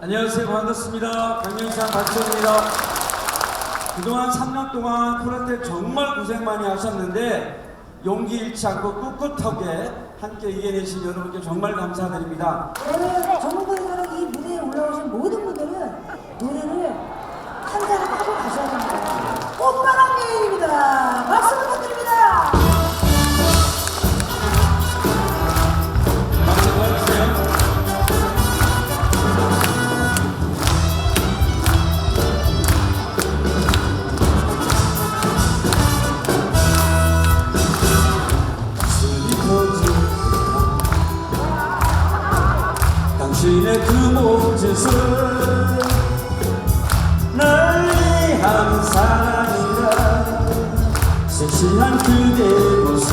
안녕하세요. 반갑습니다. 경영상 박수입니다. 그동안 3년 동안 코렌텍 정말 고생 많이 하셨는데 용기 잃지 않고 꿋꿋하게 함께 이겨내신 여러분께 정말 감사드립니다. 네, 오늘 전문가들은 이 무대에 올라오신 모든 분들은 노래를 한 잔을 하고 가셔야 됩니다. 꽃바람 여인입니다. 박수! 당신의 그 몸짓은 날 위한 사랑이라 섹시한 그대 모습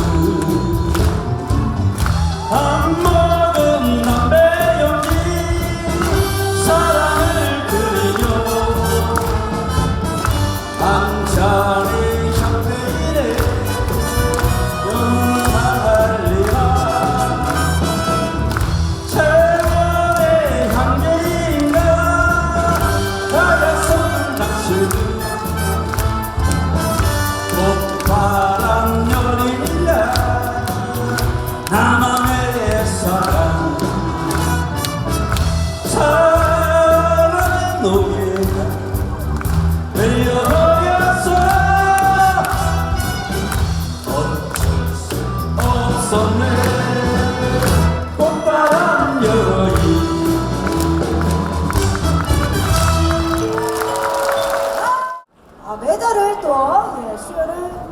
여인 아, 또 예, 수여를